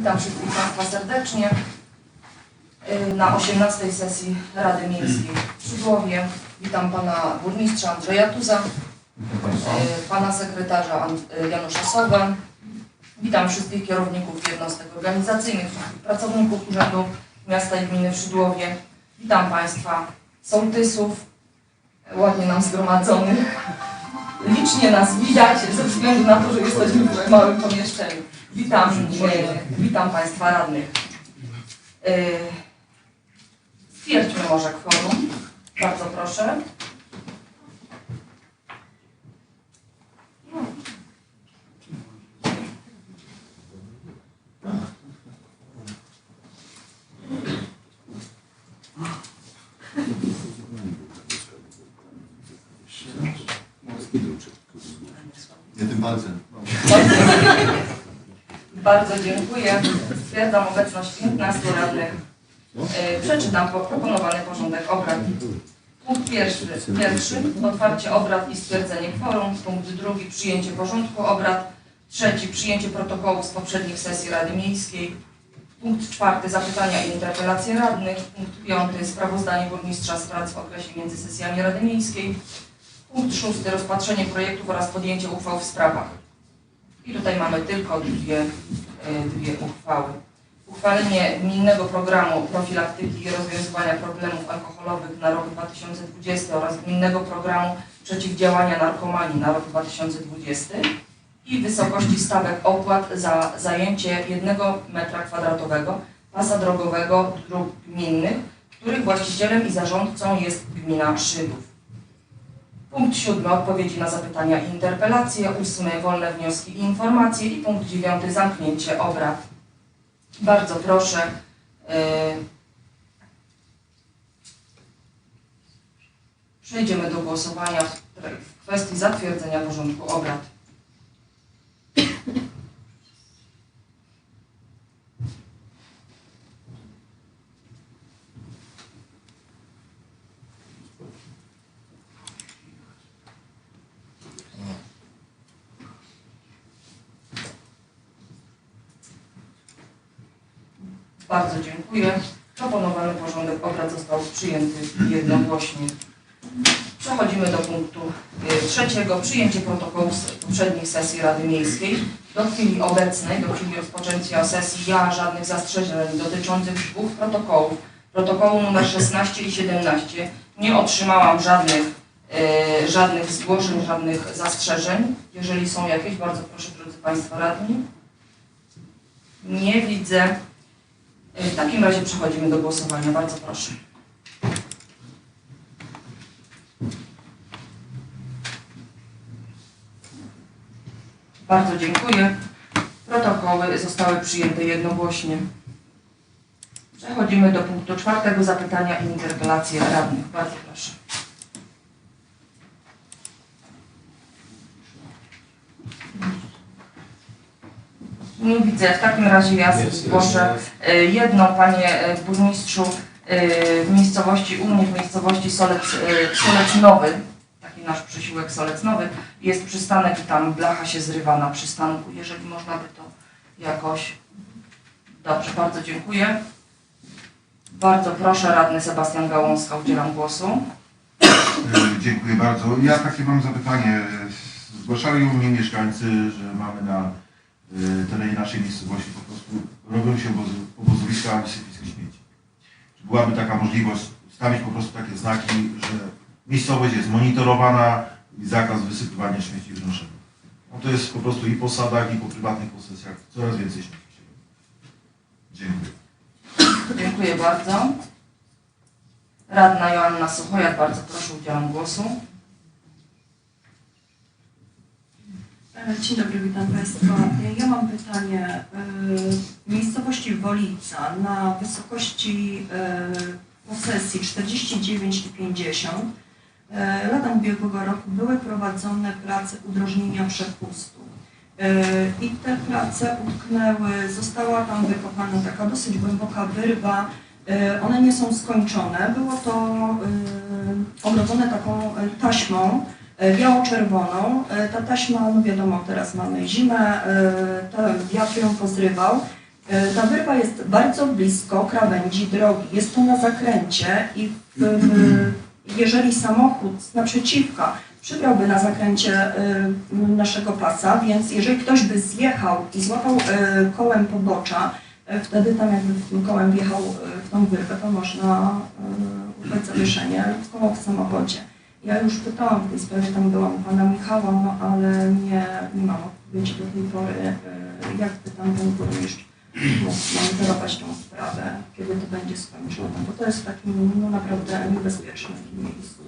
Witam wszystkich Państwa serdecznie y, na 18 sesji Rady Miejskiej w Szydłowie. Witam Pana Burmistrza Andrzeja Tuza, y, Pana Sekretarza y, Janusza Sowę. Witam wszystkich kierowników jednostek organizacyjnych, pracowników Urzędu Miasta i Gminy w Szydłowie. Witam Państwa sołtysów, ładnie nam zgromadzonych. Licznie nas widać ze względu na to, że jesteśmy w małym pomieszczeniu. Witam, witam Państwa radnych. E, Stwierdźmy może kworum. Bardzo proszę. Nie tym palcem. Bardzo, dziękuję. Stwierdzam obecność 15 radnych. E, Przeczytam po- proponowany porządek obrad. Punkt pierwszy, pierwszy otwarcie obrad i stwierdzenie kworum. Punkt drugi przyjęcie porządku obrad. Trzeci przyjęcie protokołów z poprzednich sesji Rady Miejskiej. Punkt czwarty zapytania i interpelacje radnych. Punkt piąty sprawozdanie burmistrza z prac w okresie między sesjami Rady Miejskiej. Punkt szósty rozpatrzenie projektów oraz podjęcie uchwał w sprawach. I tutaj mamy tylko dwie, e, dwie uchwały. Uchwalenie gminnego programu profilaktyki i rozwiązywania problemów alkoholowych na rok 2020 oraz gminnego programu przeciwdziałania narkomanii na rok 2020 i wysokości stawek opłat za zajęcie jednego metra kwadratowego pasa drogowego dróg gminnych, których właścicielem i zarządcą jest gmina Szydów. Punkt siódmy odpowiedzi na zapytania i interpelacje, ósmy wolne wnioski i informacje i punkt dziewiąty zamknięcie obrad. Bardzo proszę. y, Przejdziemy do głosowania w w kwestii zatwierdzenia porządku obrad. Bardzo dziękuję. Proponowany porządek obrad został przyjęty jednogłośnie. Przechodzimy do punktu y, trzeciego. Przyjęcie protokołu z poprzednich sesji Rady Miejskiej. Do chwili obecnej, do chwili rozpoczęcia sesji ja żadnych zastrzeżeń dotyczących dwóch protokołów, protokołu numer 16 i 17, nie otrzymałam żadnych, y, żadnych zgłoszeń, żadnych zastrzeżeń. Jeżeli są jakieś, bardzo proszę drodzy Państwo radni. Nie widzę. W takim razie przechodzimy do głosowania. Bardzo proszę. Bardzo dziękuję. Protokoły zostały przyjęte jednogłośnie. Przechodzimy do punktu czwartego zapytania i interpelacje radnych. Bardzo proszę. Nie widzę. W takim razie ja zgłoszę e, jedną, panie e, burmistrzu, e, w miejscowości u mnie, w miejscowości Solec, Solec Nowy, taki nasz przysiłek Solec Nowy, jest przystanek i tam blacha się zrywa na przystanku, jeżeli można by to jakoś... Dobrze, bardzo dziękuję. Bardzo proszę, radny Sebastian Gałązka, udzielam głosu. Dziękuję bardzo. Ja takie mam zapytanie. Zgłaszali u mnie mieszkańcy, że mamy na terenie naszej miejscowości po prostu robią się obozy, obozowiska wysypisk śmieci. Czy byłaby taka możliwość stawić po prostu takie znaki, że miejscowość jest monitorowana i zakaz wysypywania śmieci w noszeniu? No to jest po prostu i po sadach, i po prywatnych posesjach coraz więcej śmieci. Dziękuję. Dziękuję bardzo. Radna Joanna Suchojak, bardzo proszę, udzielam głosu. Dzień dobry, witam Państwa. E, Ja mam pytanie. E, miejscowości Wolica na wysokości e, posesji 49,50 e, lata ubiegłego roku były prowadzone prace udrożnienia przepustu. E, I te prace utknęły, została tam wykopana taka dosyć głęboka wyrwa. E, One nie są skończone. Było to e, ogrodzone taką e, taśmą, e, biało-czerwoną. E, Ta taśma, no wiadomo, teraz mamy zimę, e, wiatr ją pozrywał E, Ta wyrwa jest bardzo blisko krawędzi drogi. Jest to na zakręcie i jeżeli samochód z naprzeciwka przybrałby na zakręcie e, naszego pasa, więc jeżeli ktoś by zjechał i złapał e, kołem pobocza, e, wtedy tam jakby kołem wjechał e, w tą wyrwę, to można e, uznać zawieszenie lub w samochodzie. Ja już pytałam w tej sprawie, tam byłam u pana Michała, no ale nie, nie mam odpowiedzi do tej pory, e, jak by tam ten burmistrz mógł monitorować tą sprawę, kiedy to będzie skończone, bo to jest w takim no, naprawdę niebezpiecznym miejscu.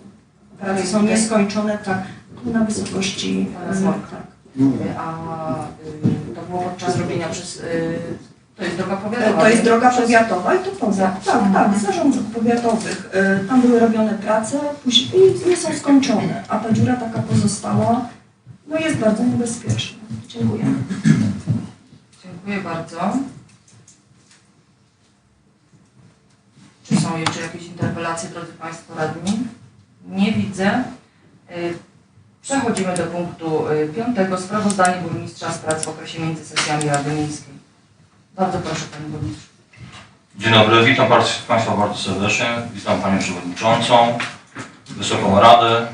Prace są nieskończone, tak, tu na wysokości, e, tak. A y, to było podczas robienia przez... To jest droga powiatowa. To jest droga powiatowa i to powiat, tak, tak, zarząd dróg powiatowych. E, Tam były robione prace i nie są skończone, a ta dziura taka pozostała, no jest bardzo niebezpieczna. Dziękuję. Dziękuję bardzo. Czy są jeszcze jakieś interpelacje, drodzy Państwo radni? Nie widzę. Y, Przechodzimy do punktu piątego. Sprawozdanie burmistrza z prac w okresie między sesjami Rady Miejskiej. Bardzo proszę Panie Burmistrzu. Dzień dobry, witam Państwa bardzo serdecznie. Witam Panią Przewodniczącą, Wysoką Radę,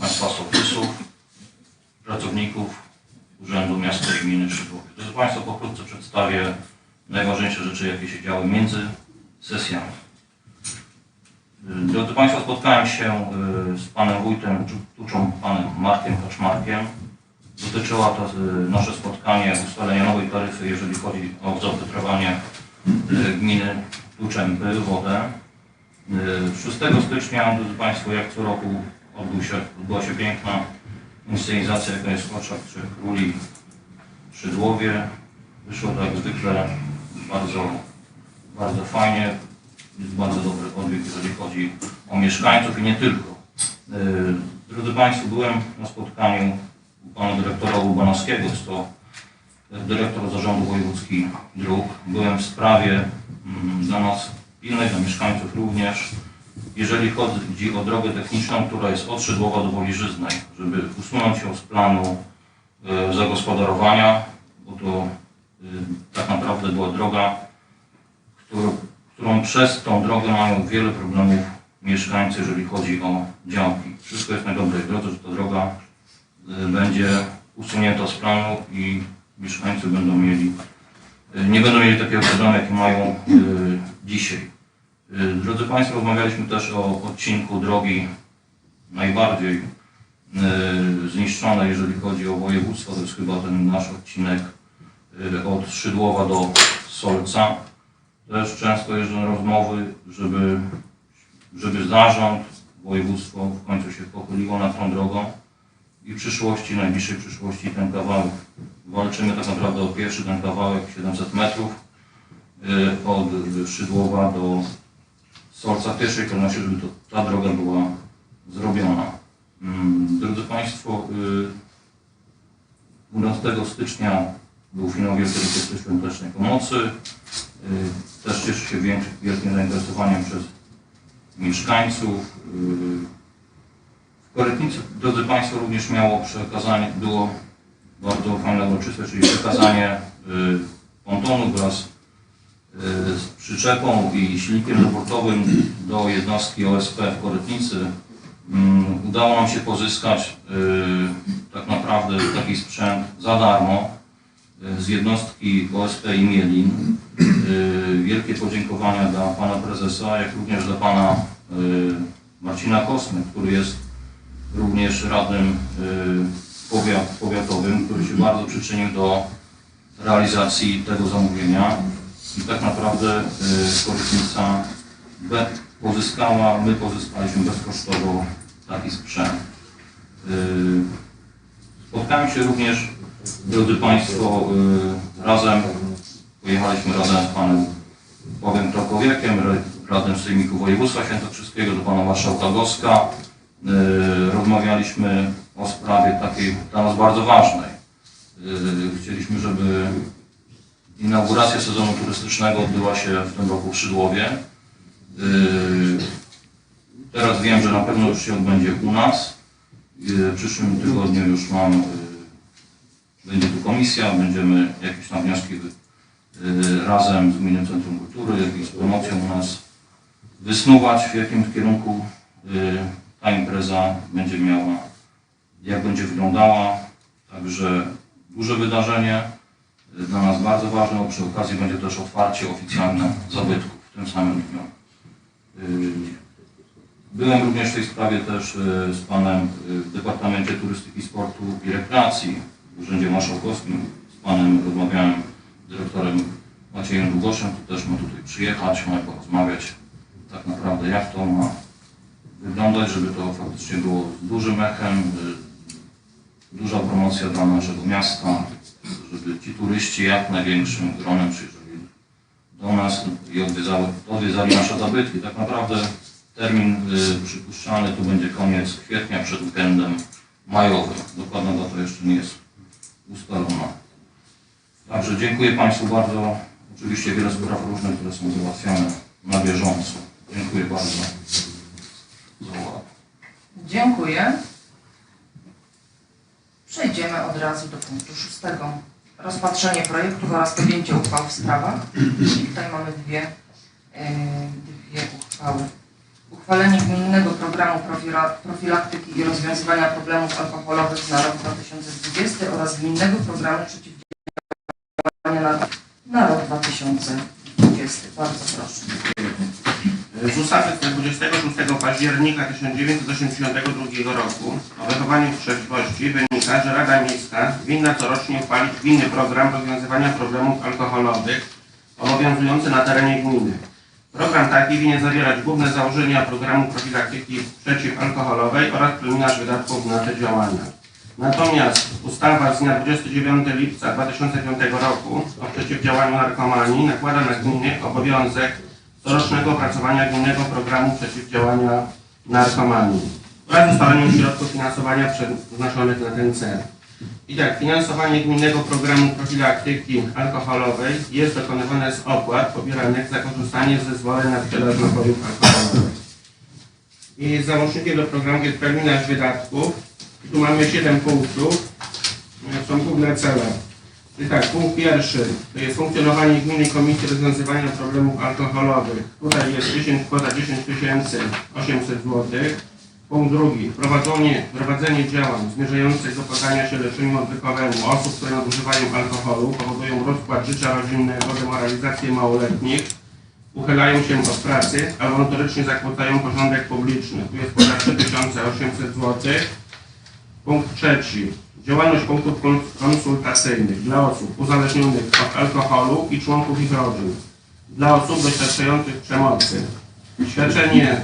Państwa sołtysów, pracowników Urzędu Miasta i Gminy Szydłowie. Drodzy Państwo, pokrótce przedstawię najważniejsze rzeczy, jakie się działy między sesjami. Drodzy Państwo, spotkałem się y, z Panem Wójtem Tuczą, Panem Markiem Kaczmarkiem. Dotyczyło to y, nasze spotkanie ustalenia nowej taryfy, jeżeli chodzi o zapytrowanie y, gminy Tuczęby, wodę. Y, 6 stycznia, drodzy Państwo, jak co roku odbył się, odbyła się piękna inscenizacja, jaka jest w oczach Trzech Króli w Szydłowie. Wyszło to jak zwykle bardzo, bardzo fajnie. Jest bardzo dobry odbieg, jeżeli chodzi o mieszkańców i nie tylko. Y, Drodzy Państwo, byłem na spotkaniu Pana Dyrektora Urbanowskiego, jest to dyrektor Zarządu Wojewódzki Dróg. Byłem w sprawie mm, dla nas pilnej, dla mieszkańców również, jeżeli chodzi o drogę techniczną, która jest od Szydłowa do Woliżyznej, żeby usunąć ją z planu e, zagospodarowania, bo to e, tak naprawdę była droga, którą, którą przez tą drogę mają wiele problemów mieszkańcy, jeżeli chodzi o działki. Wszystko jest na dobrej drodze, że ta droga będzie usunięta z planu i mieszkańcy będą mieli, e, nie będą mieli takiego problemu, jaki mają e, dzisiaj. Drodzy Państwo, rozmawialiśmy też o odcinku drogi najbardziej zniszczonej, jeżeli chodzi o województwo. To jest chyba ten nasz odcinek od Szydłowa do Solca. Też często jeżdżą rozmowy, żeby, żeby zarząd, województwo w końcu się pochyliło nad tą drogą i przyszłości, najbliższej przyszłości ten kawałek, walczymy tak naprawdę o pierwszy ten kawałek 700 metrów y, od Szydłowa do Solca w pierwszej kolejności, żeby to, ta droga była zrobiona. Mm, Drodzy Państwo, y, 12 stycznia był finał Wielkiej Orkiestry Świątecznej Pomocy. Y, Też cieszy się wielkim zainteresowaniem przez mieszkańców. W Korytnicy, drodzy Państwo, również miało przekazanie, było bardzo fajne uroczyste, czyli przekazanie y, pontonu wraz y, z przyczepą i silnikiem reportowym do jednostki OSP w Korytnicy. Mm, Udało nam się pozyskać y, tak naprawdę taki sprzęt za darmo z jednostki OSP i Mielin. Wielkie podziękowania dla Pana Prezesa, jak również dla Pana Marcina Kosmy, który jest również radnym y, powiat, powiatowym, który się bardzo przyczynił do realizacji tego zamówienia. I tak naprawdę y, Korytnica pozyskała, my pozyskaliśmy bezkosztowo taki sprzęt. Y, Spotkałem się również, drodzy Państwo, razem, pojechaliśmy razem z Panem Pawłem Krokowiakiem, radnym Sejmiku Województwa Świętokrzyskiego do Pana Marszałka Goska. Y, Rozmawialiśmy o sprawie takiej dla nas bardzo ważnej. Y, Chcieliśmy, żeby inauguracja sezonu turystycznego odbyła się w tym roku w Szydłowie. Y, Teraz wiem, że na pewno już się odbędzie u nas. W przyszłym tygodniu już mam, będzie tu komisja, będziemy jakieś tam wnioski razem z Gminnym Centrum Kultury z promocją u nas wysnuwać, w jakim kierunku ta impreza będzie miała, jak będzie wyglądała. Także duże wydarzenie, y, dla nas bardzo ważne, bo przy okazji będzie też otwarcie oficjalne zabytków w tym samym dniu. Y, Byłem również w tej sprawie też y, z Panem w Departamencie Turystyki, Sportu i Rekreacji w Urzędzie Marszałkowskim. Z Panem rozmawiałem, dyrektorem Maciejem Długoszem, to też ma tutaj przyjechać, ma porozmawiać tak naprawdę jak to ma wyglądać, żeby to faktycznie było dużym echem, y, duża promocja dla naszego miasta, żeby ci turyści jak największym gronem przyjrzeli do nas i odwiedzali, odwiedzali nasze zabytki. Tak naprawdę termin y, przypuszczalny to będzie koniec kwietnia przed weekendem majowym. Dokładna data jeszcze nie jest ustalona. Także dziękuję Państwu bardzo. Oczywiście wiele spraw różnych, które są załatwiane na bieżąco. Dziękuję bardzo Dziękuję. Przejdziemy od razu do punktu szóstego. Rozpatrzenie projektów oraz podjęcie uchwał w sprawach. I tutaj mamy dwie, e, dwie uchwały. Uchwalenie gminnego programu profila- profilaktyki i rozwiązywania problemów alkoholowych na rok 2020 oraz gminnego programu przeciwdziałania na rok 2020. Bardzo proszę. Z ustawy z dnia 26 października 1982 roku o wychowaniu w trzeźwości wynika, że Rada Miejska winna corocznie uchwalić gminny program rozwiązywania problemów alkoholowych obowiązujący na terenie gminy. Program taki winien zawierać główne założenia programu profilaktyki przeciwalkoholowej oraz preliminarz wydatków na te działania. Natomiast ustawa z dnia 29 lipca 2005 roku o przeciwdziałaniu narkomanii nakłada na gminy obowiązek corocznego opracowania gminnego programu przeciwdziałania narkomanii oraz ustaleniu środków finansowania przeznaczonych na ten cel. I tak, finansowanie gminnego programu profilaktyki alkoholowej jest dokonywane z opłat pobieranych za korzystanie z zezwoleń na sprzedaż napojów alkoholowych. I załącznikiem do programu jest terminarz wydatków. I tu mamy 7 punktów. Są główne cele. I tak, punkt pierwszy to jest funkcjonowanie Gminnej Komisji Rozwiązywania Problemów Alkoholowych. Tutaj jest 10, kwota 10 800 zł. Punkt drugi, prowadzenie, prowadzenie działań zmierzających do poddania się leczeniu odwykowemu osób, które nadużywają alkoholu, powodują rozkład życia rodzinnego, demoralizację małoletnich, uchylają się od pracy albo notorycznie zakłócają porządek publiczny. Tu jest kwota 3800 zł. Punkt trzeci. Działalność punktów kon- konsultacyjnych dla osób uzależnionych od alkoholu i członków ich rodzin. Dla osób doświadczających przemocy. Świadczenie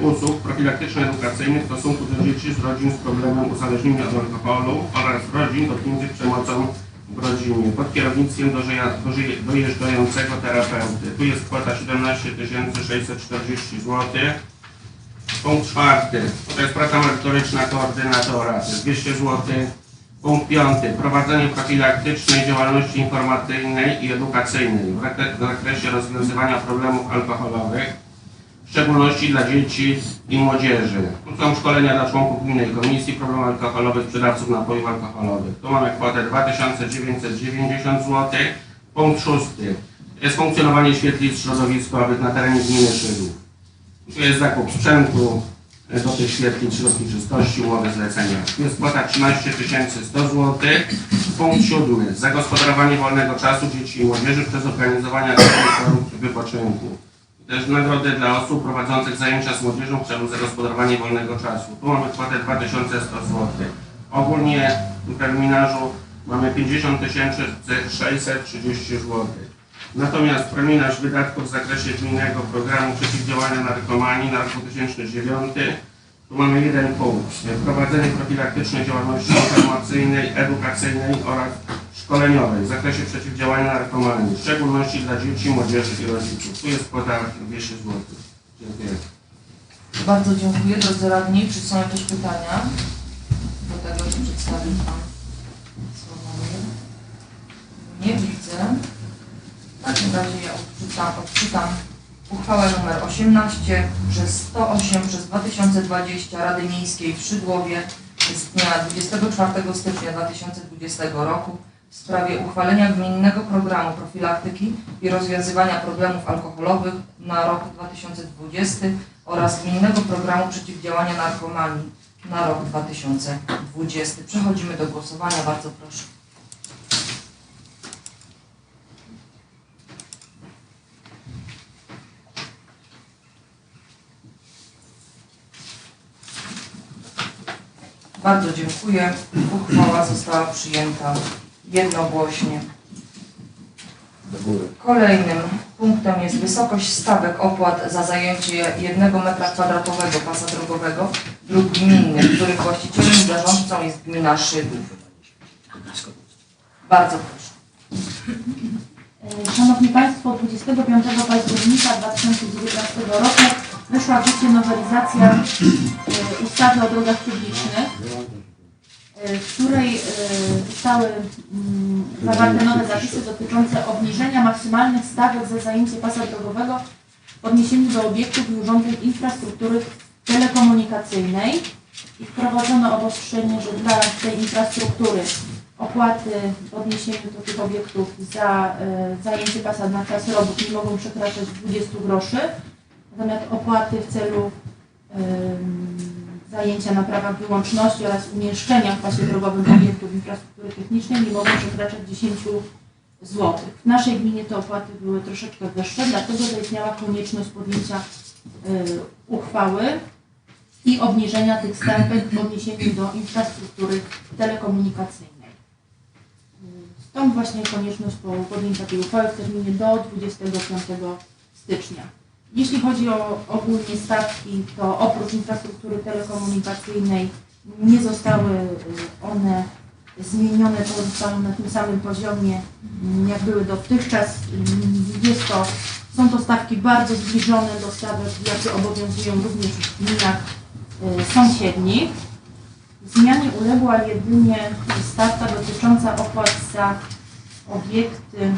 y, usług profilaktyczno-edukacyjnych w stosunku do dzieci z rodzin z problemem uzależnienia od alkoholu oraz rodzin dotkniętych przemocą w rodzinie pod kierownictwem dojeżdżającego terapeuty. Tu jest kwota 17 640 zł. Punkt czwarty. To jest praca merytoryczna koordynatora. To jest 200 zł. Punkt piąty. Prowadzenie profilaktycznej działalności informacyjnej i edukacyjnej w zakre- w zakresie rozwiązywania problemów alkoholowych, w szczególności dla dzieci i młodzieży. Tu są szkolenia dla członków Gminnej Komisji Problemów Alkoholowych, sprzedawców napojów alkoholowych. Tu mamy kwotę 2990 zł. Punkt szósty. Jest funkcjonowanie świetlic środowiskowych na terenie gminy Szydłów. Tu jest zakup sprzętu do tych świetlic, środki czystości, umowy zlecenia. Kwota 13 100 zł. Punkt siódmy. Zagospodarowanie wolnego czasu dzieci i młodzieży przez organizowanie wypoczynku. Też nagrody dla osób prowadzących zajęcia z młodzieżą w celu zagospodarowania wolnego czasu. Tu mamy kwotę 2100 zł. Ogólnie w terminarzu mamy 50 630 zł. Natomiast preliminarz wydatków w zakresie gminnego programu przeciwdziałania narkomanii na rok 2009 tu mamy jeden punkt. Prowadzenie profilaktycznej działalności informacyjnej, edukacyjnej oraz szkoleniowej w zakresie przeciwdziałania narkomanii, w szczególności dla dzieci, młodzieży i rodziców. Tu jest kwota 200 zł. Dziękuję. Bardzo dziękuję drodzy radni. Czy są jakieś pytania do tego, co przedstawił Pan? Nie widzę. W takim razie ja odczytam, odczytam uchwałę nr 18 przez 108 przez 2020 Rady Miejskiej w Szydłowie z dnia 24 stycznia 2020 roku w sprawie uchwalenia gminnego programu profilaktyki i rozwiązywania problemów alkoholowych na rok 2020 oraz gminnego programu przeciwdziałania narkomanii na rok 2020. Przechodzimy do głosowania. Bardzo proszę. Bardzo dziękuję. Uchwała została przyjęta jednogłośnie. Kolejnym punktem jest wysokość stawek opłat za zajęcie jednego metra kwadratowego pasa drogowego lub gminnych, których właścicielem i zarządcą jest gmina Szydłów. Bardzo proszę. E, Szanowni Państwo, 25 października 2019 roku weszła w życie nowelizacja e, ustawy o drogach publicznych, w której e, zostały mm, zawarte nowe zapisy dotyczące obniżenia maksymalnych stawek za zajęcie pasa drogowego w odniesieniu do obiektów i urządzeń infrastruktury telekomunikacyjnej i wprowadzono obostrzenie, że dla tej infrastruktury opłaty w odniesieniu do tych obiektów za e, zajęcie pasa na czas robót nie mogą przekraczać 20 groszy, natomiast opłaty w celu zajęcia na prawach wyłączności oraz umieszczenia w pasie drogowym obiektów infrastruktury technicznej nie mogą przekraczać 10 zł. W naszej gminie te opłaty były troszeczkę wyższe, dlatego zaistniała konieczność podjęcia e, uchwały i obniżenia tych stawek w odniesieniu do infrastruktury telekomunikacyjnej. Stąd właśnie konieczność po- podjęcia tej uchwały w terminie do 25 stycznia. Jeśli chodzi o ogólnie stawki, to oprócz infrastruktury telekomunikacyjnej nie zostały y, one zmienione, pozostały na tym samym poziomie, mm, jak były dotychczas. Mm, Jest to, są to stawki bardzo zbliżone do stawek, jakie obowiązują również w gminach y, sąsiednich. Zmianie uległa jedynie stawka dotycząca opłat za obiekty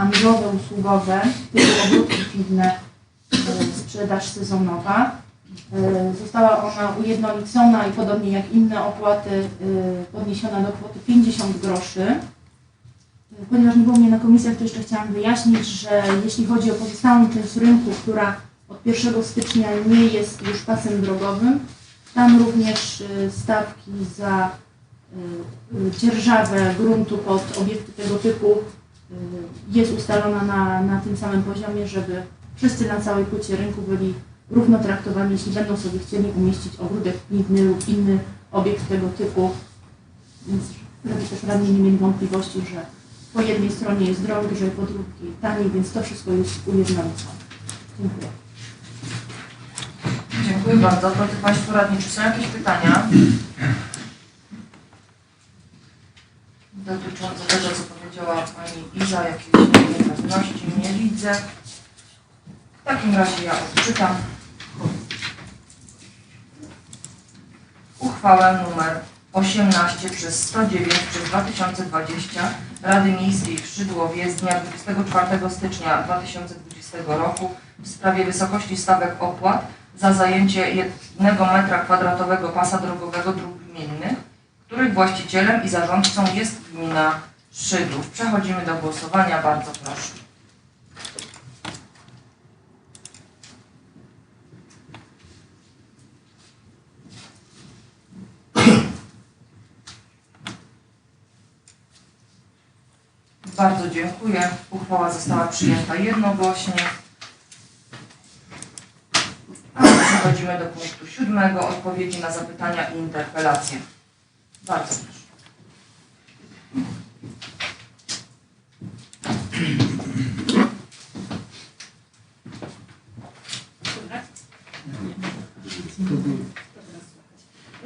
handlowe, usługowe, typu obróbki piwne, y, sprzedaż sezonowa. Y, Została ona ujednolicona i podobnie jak inne opłaty y, podniesiona do kwoty 50 groszy. Ponieważ nie było mnie na komisjach, to jeszcze chciałam wyjaśnić, że jeśli chodzi o pozostałą część rynku, która od 1 stycznia nie jest już pasem drogowym, tam również stawki za dzierżawę gruntu pod obiekty tego typu jest ustalona na, na tym samym poziomie, żeby wszyscy na całej płycie rynku byli równo traktowani, jeśli będą sobie chcieli umieścić ogródek piwny lub inny obiekt tego typu. Więc żeby też radni nie mieli wątpliwości, że po jednej stronie jest drożej, po drugiej taniej, więc to wszystko jest ujednolicone. Dziękuję. Dziękuję bardzo. Drodzy Państwo Radni, czy są jakieś pytania? Dotyczące tego, co powiedziała Pani Iza, jakieś niepewności nie widzę. W takim razie ja odczytam uchwałę numer 18 przez 109 przez 2020 Rady Miejskiej w Szydłowie z dnia 24 stycznia 2020 roku w sprawie wysokości stawek opłat za zajęcie jednego metra kwadratowego pasa drogowego dróg gminnych, których właścicielem i zarządcą jest gmina Szydłów. Przechodzimy do głosowania. Bardzo proszę. Bardzo dziękuję. Uchwała została przyjęta jednogłośnie. A przechodzimy do punktu siódmego. Odpowiedzi na zapytania i interpelacje. Bardzo proszę.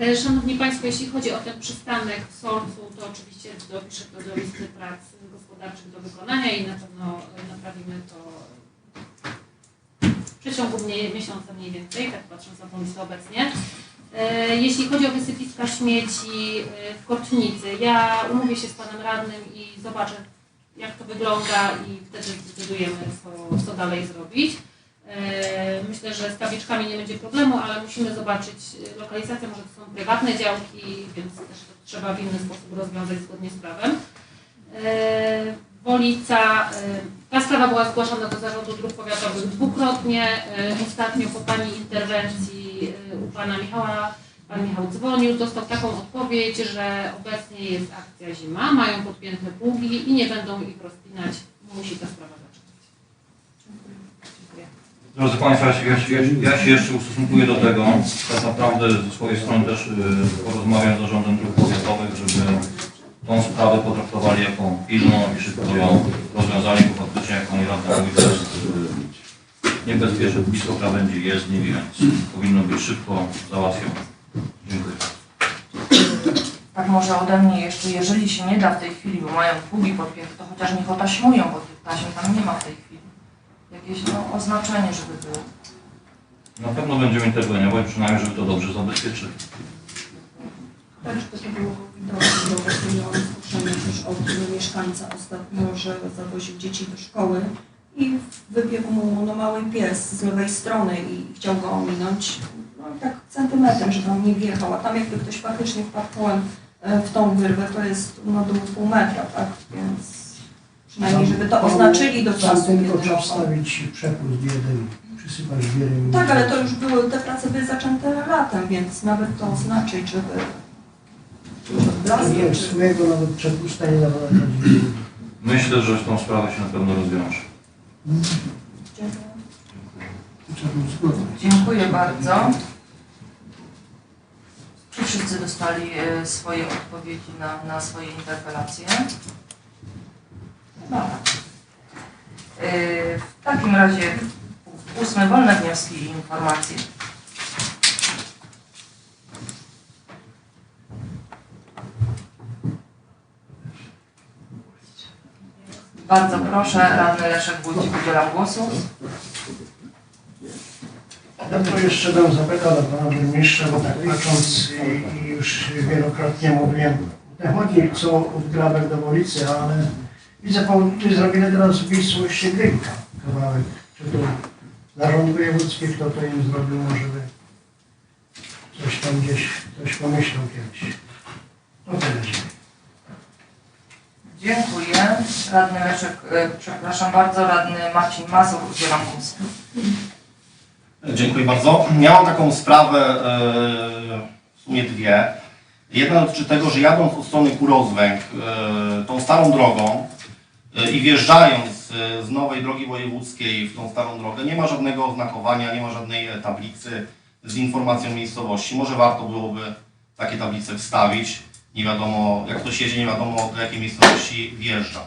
E, Szanowni Państwo, jeśli chodzi o ten przystanek w Solcu, to oczywiście dopiszę to do listy prac gospodarczych do wykonania i na pewno e, naprawimy to w przeciągu mniej, miesiąca mniej więcej, tak patrząc na tą obecnie. E, Jeśli chodzi o wysypiska śmieci e, w Korcznicy, ja umówię się z Panem Radnym i zobaczę, jak to wygląda i wtedy zdecydujemy, co, co dalej zrobić. E, Myślę, że z tabliczkami nie będzie problemu, ale musimy zobaczyć lokalizację, może to są prywatne działki, więc też to trzeba w inny sposób rozwiązać zgodnie z prawem. Wolica, ta sprawa była zgłaszana do Zarządu Dróg Powiatowych dwukrotnie. Ostatnio po Pani interwencji u Pana Michała, Pan Michał dzwonił, dostał taką odpowiedź, że obecnie jest akcja zima, mają podpięte pługi i nie będą ich rozpinać. Musi ta sprawa zaczekać. Dziękuję. Drodzy Państwo, ja się, ja, się, ja się jeszcze ustosunkuję do tego. Tak naprawdę ze swojej strony też y, porozmawiam z zarządem dróg powiatowych, żeby tą sprawę potraktowali jako pilną i szybko ją rozwiązali, bo faktycznie jak Pani Radna mówi, to jest niebezpieczne, blisko krawędzi jezdni, więc powinno być szybko załatwione. Dziękuję. Tak może ode mnie jeszcze, jeżeli się nie da w tej chwili, bo mają pługi podpięte, to chociaż niech otaśmują, bo tych taśm tam nie ma w tej chwili. Jakieś no, oznaczenie, żeby było. Na pewno będziemy interweniować, przynajmniej żeby to dobrze zabezpieczyli. Tak, żeby to było widoczne, bo miałam zgłoszenie też od mieszkańca ostatnio, że zawoził dzieci do szkoły i wybiegł mu no, mały pies z lewej strony i chciał go ominąć, no tak centymetrem, żeby on nie wjechał, a tam jakby ktoś faktycznie wpadł kołem e, w tą wyrwę, to jest no do pół metra, tak, więc przynajmniej żeby to oznaczyli do Tam czasu, tylko kiedy trzeba wstawić przepust jeden, przysypać wierem. Tak, ale to już były, te prace były zaczęte latem, więc nawet to oznaczyć, żeby Nie, czy... swojego nawet przepusta nie dawało. Myślę, że tą sprawę się na pewno rozwiąże. Dziękuję bardzo. Czy wszyscy dostali e, swoje odpowiedzi na, na swoje interpelacje? E, W takim razie ósme wolne wnioski i informacje. Bardzo proszę, radny Leszek Wójcik, udzielam głosu. Ja to jeszcze bym zapytał do pana burmistrza, bo tak patrząc i, już wielokrotnie mówiłem, te chodnik co od Grabek do Wolicy, ale widzę, tu zrobili teraz w miejscowości kawałek. Czy to zarząd wojewódzki, kto to im zrobił, może by coś tam gdzieś, ktoś pomyślał kiedyś. No tyle. Dziękuję. Radny Leszek, e, przepraszam bardzo, radny Marcin Mazur, udzielam głosu. Dziękuję bardzo. Miałam taką sprawę, e, w sumie dwie. Jedna dotyczy tego, że jadąc od strony Kurozwęg e, tą starą drogą i wjeżdżając z nowej drogi wojewódzkiej w tą starą drogę, nie ma żadnego oznakowania, nie ma żadnej tablicy z informacją miejscowości. Może warto byłoby takie tablice wstawić. Nie wiadomo, jak ktoś jedzie, nie wiadomo do jakiej miejscowości wjeżdża.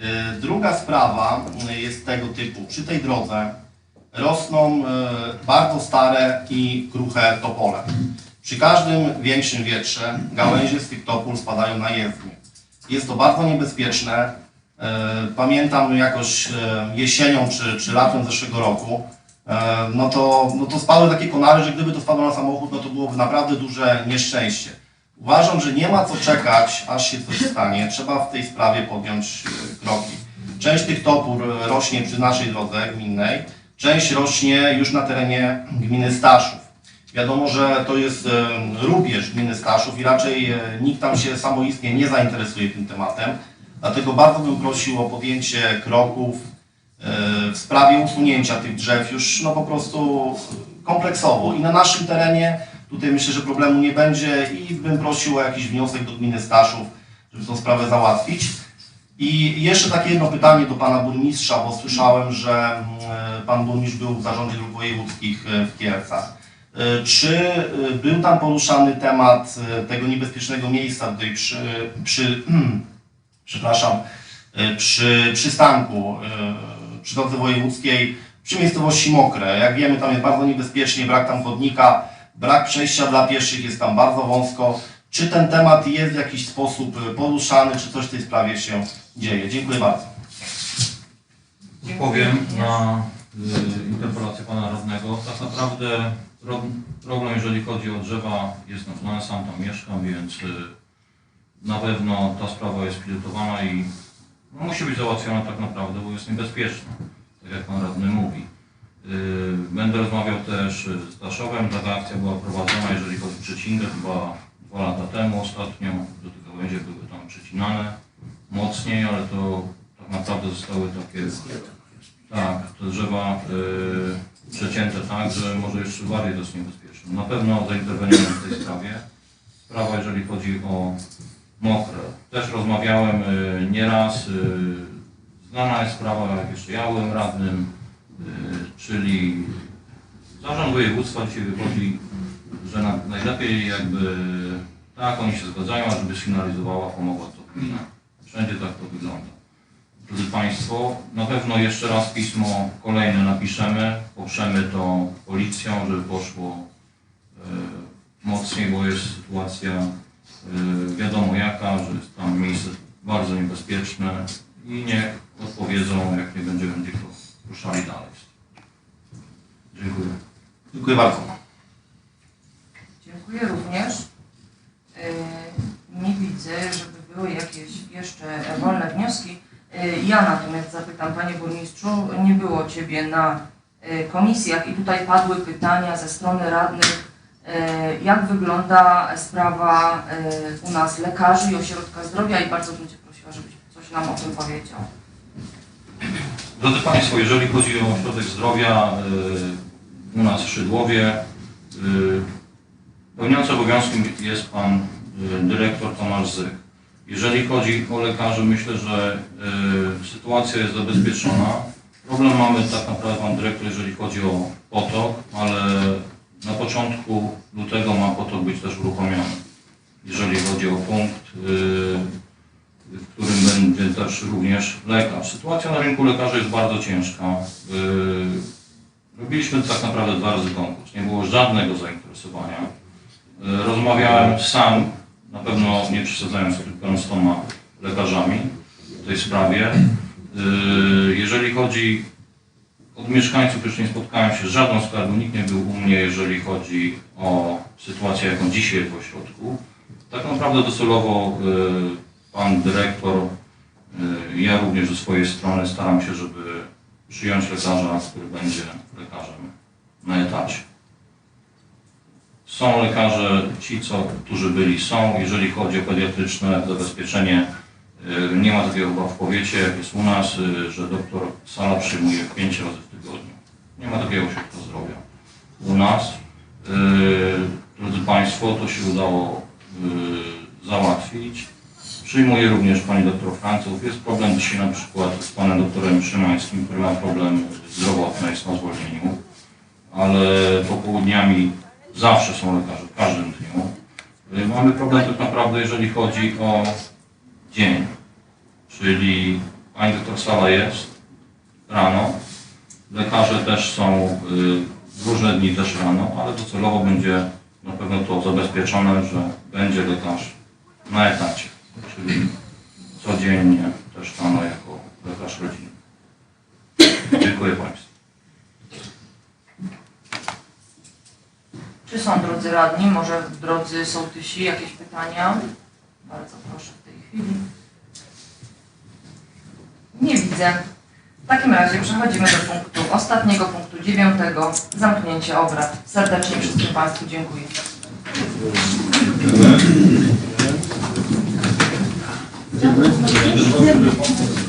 E, Druga sprawa e, jest tego typu. Przy tej drodze rosną e, bardzo stare i kruche topole. Przy każdym większym wietrze gałęzie z tych topól spadają na jezdnię. Jest to bardzo niebezpieczne. Pamiętam jakoś jesienią czy, czy latem zeszłego roku, no to, no to spadły takie konary, że gdyby to spadło na samochód, no to byłoby naprawdę duże nieszczęście. Uważam, że nie ma co czekać, aż się coś stanie. Trzeba w tej sprawie podjąć e, kroki. Część tych topór e, rośnie przy naszej drodze gminnej, część rośnie już na terenie gminy Staszów. Wiadomo, że to jest e, rubież gminy Staszów i raczej nikt tam się samoistnie nie zainteresuje tym tematem. Dlatego bardzo bym prosił o podjęcie kroków w sprawie usunięcia tych drzew już no po prostu kompleksowo i na naszym terenie. Tutaj myślę, że problemu nie będzie i bym prosił o jakiś wniosek do gminy Staszów, żeby tą sprawę załatwić. I jeszcze takie jedno pytanie do pana burmistrza, bo słyszałem, że mm, pan burmistrz był w zarządzie dróg wojewódzkich e, w Kiercach. E, Czy e, był tam poruszany temat e, tego niebezpiecznego miejsca tutaj przy, przy przepraszam, e, przy przystanku, e, przy drodze wojewódzkiej, przy miejscowości Mokre. Jak wiemy, tam jest bardzo niebezpiecznie, brak tam chodnika, brak przejścia dla pieszych, jest tam bardzo wąsko. Czy ten temat jest w jakiś sposób e, poruszany, czy coś w tej sprawie się dzieje? Dziękuję bardzo. Powiem na y, interpelację pana radnego. Tak naprawdę pro, problem, jeżeli chodzi o drzewa, jest znany, sam tam mieszkam, więc y, na pewno ta sprawa jest pilotowana i musi być załatwiona tak naprawdę, bo jest niebezpieczna, tak jak pan radny mówi. Y, Będę rozmawiał też z Staszowem. Taka akcja była prowadzona, jeżeli chodzi o przecinkę, chyba dwa lata temu ostatnio, że te gałęzie były tam przecinane. mocniej, ale to tak naprawdę zostały takie, tak, te drzewa y, przecięte tak, że może jeszcze bardziej to jest niebezpieczne. Na pewno zainterweniujemy w tej sprawie. Sprawa, jeżeli chodzi o mokre. Też rozmawiałem y, nieraz, y, znana jest sprawa, jak jeszcze ja byłem radnym, czyli zarząd województwa dzisiaj wychodzi, że na, najlepiej jakby tak, oni się zgadzają, żeby sfinalizowała, pomogła to gmina. Wszędzie tak to wygląda. Drodzy Państwo, na pewno jeszcze raz pismo kolejne napiszemy, poprzemy to policją, żeby poszło e, mocniej, bo jest sytuacja e, wiadomo jaka, że jest tam miejsce bardzo niebezpieczne i niech odpowiedzą, jak nie będziemy tylko ruszali dalej. Dziękuję. Dziękuję bardzo. Dziękuję również. Yy, Nie widzę, żeby były jakieś jeszcze wolne wnioski. Yy, Ja natomiast zapytam, Panie Burmistrzu, nie było Ciebie na yy, komisjach i tutaj padły pytania ze strony radnych, jak wygląda sprawa u nas lekarzy i ośrodka zdrowia i bardzo bym Cię prosiła, żebyś coś nam o tym powiedział. Drodzy Państwo, jeżeli chodzi o ośrodek zdrowia y, u nas w Szydłowie, y, pełniący obowiązkiem jest Pan y, dyrektor Tomasz Zych. Jeżeli chodzi o lekarzy, myślę, że y, sytuacja jest zabezpieczona. Problem mamy tak naprawdę Pan dyrektor, jeżeli chodzi o potok, ale na początku lutego ma potok być też uruchomiony. Jeżeli chodzi o punkt, y, w którym będzie też również lekarz. Sytuacja na rynku lekarzy jest bardzo ciężka. Robiliśmy tak naprawdę dwa razy konkurs. Nie było żadnego zainteresowania. Yy, Rozmawiałem sam, na pewno nie przesadzając kilkunastoma lekarzami w tej sprawie. Yy, Jeżeli chodzi od mieszkańców, już nie spotkałem się z żadną skargą, nikt nie był u mnie, jeżeli chodzi o sytuację, jaką dzisiaj w ośrodku. Tak naprawdę docelowo yy, pan dyrektor, ja również ze swojej strony staram się, żeby przyjąć lekarza, który będzie lekarzem na etacie. Są lekarze, ci, co, którzy byli, są. Jeżeli chodzi o pediatryczne zabezpieczenie, y, nie ma takiego chyba w powiecie, jak jest u nas, y, że doktor Sala przyjmuje 5 razy w tygodniu. Nie ma takiego ośrodka zdrowia. U nas, y, drodzy Państwo, to się udało załatwić. Przyjmuje również pani doktor Franców. Jest problem dzisiaj na przykład z panem doktorem Szymańskim, który ma problem zdrowotny, jest na zwolnieniu, ale popołudniami zawsze są lekarze, w każdym dniu. Y, Mamy problem tak naprawdę, jeżeli chodzi o dzień, czyli pani doktor Sala jest rano, lekarze też są y, w różne dni też rano, ale docelowo będzie na pewno to zabezpieczone, że będzie lekarz na etacie czyli codziennie też rano jako lekarz rodziny. Dziękuję Państwu. Czy są drodzy radni, może drodzy sołtysi, jakieś pytania? Bardzo proszę w tej chwili. Nie widzę. W takim razie przechodzimy do punktu, ostatniego punktu dziewiątego, zamknięcie obrad. Serdecznie wszystkim Państwu. Dziękuję. Gracias.